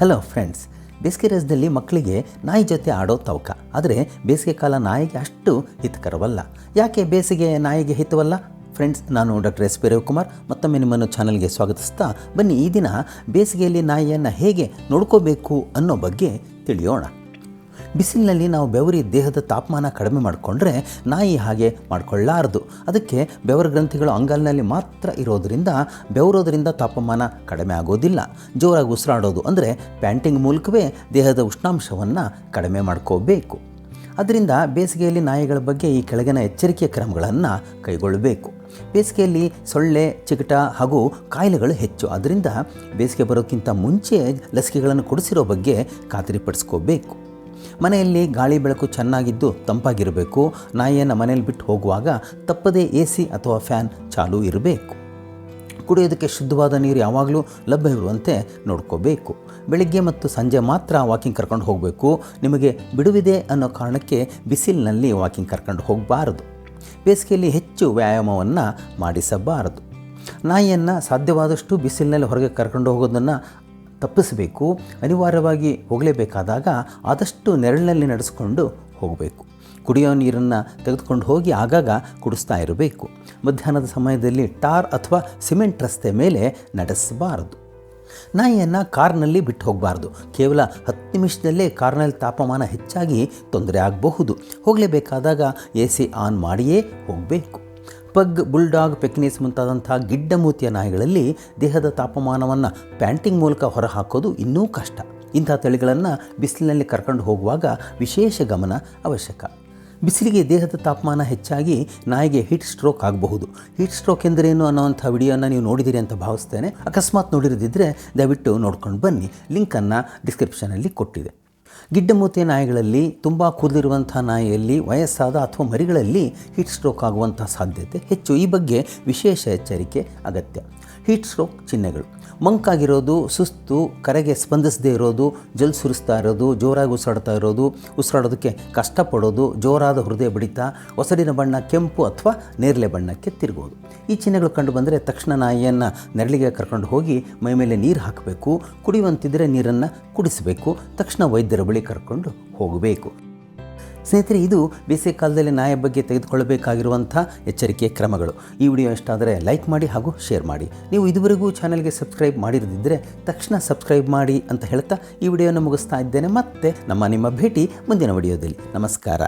Hello friends ಬೇಸಿಗೆ ರಜದಲ್ಲಿ ಮಕ್ಕಳಿಗೆ ನಾಯಿ ಜೊತೆ ಆಡೋ ತವಕ ಆದರೆ ಬೇಸಿಗೆ ಕಾಲ ನಾಯಿಗೆ ಅಷ್ಟು ಹಿತಕರವಲ್ಲ. ಯಾಕೆ ಬೇಸಿಗೆ ನಾಯಿಗೆ ಹಿತವಲ್ಲ? ಫ್ರೆಂಡ್ಸ್ ನಾನು ಡಾಕ್ಟರ್ ಎಸ್ ಪಿ ರವಿಕುಮಾರ್. ಮತ್ತೊಮ್ಮೆ ನಿಮ್ಮನ್ನು ಚಾನಲ್ಗೆ ಸ್ವಾಗತಿಸ್ತಾ ಬನ್ನಿ. ಈ ದಿನ ಬೇಸಿಗೆಯಲ್ಲಿ ನಾಯಿಯನ್ನು ಹೇಗೆ ನೋಡ್ಕೋಬೇಕು ಅನ್ನೋ ಬಗ್ಗೆ ತಿಳಿಯೋಣ. ಬಿಸಿಲಿನಲ್ಲಿ ನಾವು ಬೆವರಿ ದೇಹದ ತಾಪಮಾನ ಕಡಿಮೆ ಮಾಡಿಕೊಂಡ್ರೆ ನಾಯಿ ಹಾಗೆ ಮಾಡಿಕೊಳ್ಳಾರದು. ಅದಕ್ಕೆ ಬೆವರ ಗ್ರಂಥಿಗಳು ಅಂಗಾಲಿನಲ್ಲಿ ಮಾತ್ರ ಇರೋದರಿಂದ ಬೆವರೋದರಿಂದ ತಾಪಮಾನ ಕಡಿಮೆ ಆಗೋದಿಲ್ಲ. ಜೋರಾಗಿ ಉಸಿರಾಡೋದು ಅಂದರೆ ಪ್ಯಾಂಟಿಂಗ್ ಮೂಲಕವೇ ದೇಹದ ಉಷ್ಣಾಂಶವನ್ನು ಕಡಿಮೆ ಮಾಡ್ಕೋಬೇಕು. ಅದರಿಂದ ಬೇಸಿಗೆಯಲ್ಲಿ ನಾಯಿಗಳ ಬಗ್ಗೆ ಈ ಕೆಳಗಿನ ಎಚ್ಚರಿಕೆಯ ಕ್ರಮಗಳನ್ನು ಕೈಗೊಳ್ಳಬೇಕು. ಬೇಸಿಗೆಯಲ್ಲಿ ಸೊಳ್ಳೆ ಚಿಕಟ ಹಾಗೂ ಕಾಯಿಲೆಗಳು ಹೆಚ್ಚು. ಅದರಿಂದ ಬೇಸಿಗೆ ಬರೋಕ್ಕಿಂತ ಮುಂಚೆ ಲಸಿಕೆಗಳನ್ನು ಕೊಡಿಸಿರೋ ಬಗ್ಗೆ ಖಾತರಿಪಡಿಸ್ಕೋಬೇಕು. ಮನೆಯಲ್ಲಿ ಗಾಳಿ ಬೆಳಕು ಚೆನ್ನಾಗಿದ್ದು ತಂಪಾಗಿರಬೇಕು. ನಾಯಿಯನ್ನು ಮನೆಯಲ್ಲಿ ಬಿಟ್ಟು ಹೋಗುವಾಗ ತಪ್ಪದೇ ಎ ಸಿ ಅಥವಾ ಫ್ಯಾನ್ ಚಾಲೂ ಇರಬೇಕು. ಕುಡಿಯೋದಕ್ಕೆ ಶುದ್ಧವಾದ ನೀರು ಯಾವಾಗಲೂ ಲಭ್ಯವಿರುವಂತೆ ನೋಡ್ಕೋಬೇಕು. ಬೆಳಿಗ್ಗೆ ಮತ್ತು ಸಂಜೆ ಮಾತ್ರ ವಾಕಿಂಗ್ ಕರ್ಕೊಂಡು ಹೋಗಬೇಕು. ನಿಮಗೆ ಬಿಡುವಿದೆ ಅನ್ನೋ ಕಾರಣಕ್ಕೆ ಬಿಸಿಲಿನಲ್ಲಿ ವಾಕಿಂಗ್ ಕರ್ಕೊಂಡು ಹೋಗಬಾರದು. ಬೇಸಿಗೆಯಲ್ಲಿ ಹೆಚ್ಚು ವ್ಯಾಯಾಮವನ್ನು ಮಾಡಿಸಬಾರದು. ನಾಯಿಯನ್ನು ಸಾಧ್ಯವಾದಷ್ಟು ಬಿಸಿಲಿನಲ್ಲಿ ಹೊರಗೆ ಕರ್ಕೊಂಡು ಹೋಗೋದನ್ನು ತಪ್ಪಿಸಬೇಕು, ಅನಿವಾರ್ಯವಾಗಿ ಹೋಗಲೇಬೇಕಾದಾಗ ಆದಷ್ಟು ನೆರಳಿನಲ್ಲಿ ನಡೆಸಿಕೊಂಡು ಹೋಗಬೇಕು. ಕುಡಿಯೋ ನೀರನ್ನು ತೆಗೆದುಕೊಂಡು ಹೋಗಿ ಆಗಾಗ ಕುಡಿಸ್ತಾ ಇರಬೇಕು. ಮಧ್ಯಾಹ್ನದ ಸಮಯದಲ್ಲಿ ಟಾರ್ ಅಥವಾ ಸಿಮೆಂಟ್ ರಸ್ತೆ ಮೇಲೆ ನಡೆಸಬಾರದು. ನಾಯಿಯನ್ನು ಕಾರ್ನಲ್ಲಿ ಬಿಟ್ಟು ಹೋಗಬಾರ್ದು. ಕೇವಲ ಹತ್ತು ನಿಮಿಷದಲ್ಲೇ ಕಾರ್ನಲ್ಲಿ ತಾಪಮಾನ ಹೆಚ್ಚಾಗಿ ತೊಂದರೆ ಆಗಬಹುದು. ಹೋಗಲೇಬೇಕಾದಾಗ ಎ ಸಿ ಆನ್ ಮಾಡಿಯೇ ಹೋಗಬೇಕು. ಪಗ್, ಬುಲ್ಡಾಗ್, ಪೆಕ್ನೀಸ್ ಮುಂತಾದಂಥ ಗಿಡ್ಡಮೂತಿಯ ನಾಯಿಗಳಲ್ಲಿ ದೇಹದ ತಾಪಮಾನವನ್ನು ಪ್ಯಾಂಟಿಂಗ್ ಮೂಲಕ ಹೊರಹಾಕೋದು ಇನ್ನೂ ಕಷ್ಟ. ಇಂಥ ತಳಿಗಳನ್ನು ಬಿಸಿಲಿನಲ್ಲಿ ಕರ್ಕೊಂಡು ಹೋಗುವಾಗ ವಿಶೇಷ ಗಮನ ಅವಶ್ಯಕ. ಬಿಸಿಲಿಗೆ ದೇಹದ ತಾಪಮಾನ ಹೆಚ್ಚಾಗಿ ನಾಯಿಗೆ ಹೀಟ್ ಸ್ಟ್ರೋಕ್ ಆಗಬಹುದು. ಹೀಟ್ ಸ್ಟ್ರೋಕ್ ಎಂದರೇನು ಅನ್ನೋವಂಥ ವಿಡಿಯೋನ ನೀವು ನೋಡಿದ್ದೀರಿ ಅಂತ ಭಾವಿಸ್ತೇನೆ. ಅಕಸ್ಮಾತ್ ನೋಡಿರದಿದ್ದರೆ ದಯವಿಟ್ಟು ನೋಡ್ಕೊಂಡು ಬನ್ನಿ. ಲಿಂಕನ್ನು ಡಿಸ್ಕ್ರಿಪ್ಷನಲ್ಲಿ ಕೊಟ್ಟಿದೆ. ಗಿಡ್ಡಮೂತಿಯ ನಾಯಿಗಳಲ್ಲಿ ತುಂಬ ಕೂದಲಿರುವಂಥ ನಾಯಿಯಲ್ಲಿ ವಯಸ್ಸಾದ ಅಥವಾ ಮರಿಗಳಲ್ಲಿ ಹೀಟ್ ಸ್ಟ್ರೋಕ್ ಆಗುವಂಥ ಸಾಧ್ಯತೆ ಹೆಚ್ಚು. ಈ ಬಗ್ಗೆ ವಿಶೇಷ ಎಚ್ಚರಿಕೆ ಅಗತ್ಯ. ಹೀಟ್ ಸ್ಟ್ರೋಕ್ ಚಿಹ್ನೆಗಳು. ಮಂಕಾಗಿರೋದು, ಸುಸ್ತು, ಕರೆಗೆ ಸ್ಪಂದಿಸದೇ ಇರೋದು, ಜಲ್ ಸುರಿಸ್ತಾ ಇರೋದು, ಜೋರಾಗಿ ಉಸಿರಾಡ್ತಾ ಇರೋದು, ಉಸಿರಾಡೋದಕ್ಕೆ ಕಷ್ಟಪಡೋದು, ಜೋರಾದ ಹೃದಯ ಬಡಿತ, ಒಸಡಿನ ಬಣ್ಣ ಕೆಂಪು ಅಥವಾ ನೇರಳೆ ಬಣ್ಣಕ್ಕೆ ತಿರುಗೋದು ಈ ಚಿಹ್ನೆಗಳು ಕಂಡು ಬಂದರೆ ತಕ್ಷಣ ನಾಯಿಯನ್ನು ನೆರಳಿಗೆ ಕರ್ಕೊಂಡು ಹೋಗಿ ಮೈ ಮೇಲೆ ನೀರು ಹಾಕಬೇಕು ಕುಡಿಯುವಂತಿದ್ದರೆ ನೀರನ್ನು ಕುಡಿಸಬೇಕು, ತಕ್ಷಣ ವೈದ್ಯರ ಬಳಿ ಕರ್ಕೊಂಡು ಹೋಗಬೇಕು. ಸ್ನೇಹಿತರೆ, ಇದು ಬೇಸಿಗೆ ಕಾಲದಲ್ಲಿ ನಾಯ ಬಗ್ಗೆ ತೆಗೆದುಕೊಳ್ಳಬೇಕಾಗಿರುವಂಥ ಎಚ್ಚರಿಕೆ ಕ್ರಮಗಳು. ಈ ವಿಡಿಯೋ ಇಷ್ಟ ಆದರೆ ಲೈಕ್ ಮಾಡಿ ಹಾಗೂ ಶೇರ್ ಮಾಡಿ. ನೀವು ಇದುವರೆಗೂ ಚಾನಲ್ಗೆ ಸಬ್ಸ್ಕ್ರೈಬ್ ಮಾಡಿರದಿದ್ದರೆ ತಕ್ಷಣ ಸಬ್ಸ್ಕ್ರೈಬ್ ಮಾಡಿ ಅಂತ ಹೇಳ್ತಾ ಈ ವಿಡಿಯೋನ ಮುಗಿಸ್ತಾ ಇದ್ದೇನೆ. ಮತ್ತೆ ನಮ್ಮ ನಿಮ್ಮ ಭೇಟಿ ಮುಂದಿನ ವಿಡಿಯೋದಲ್ಲಿ. ನಮಸ್ಕಾರ.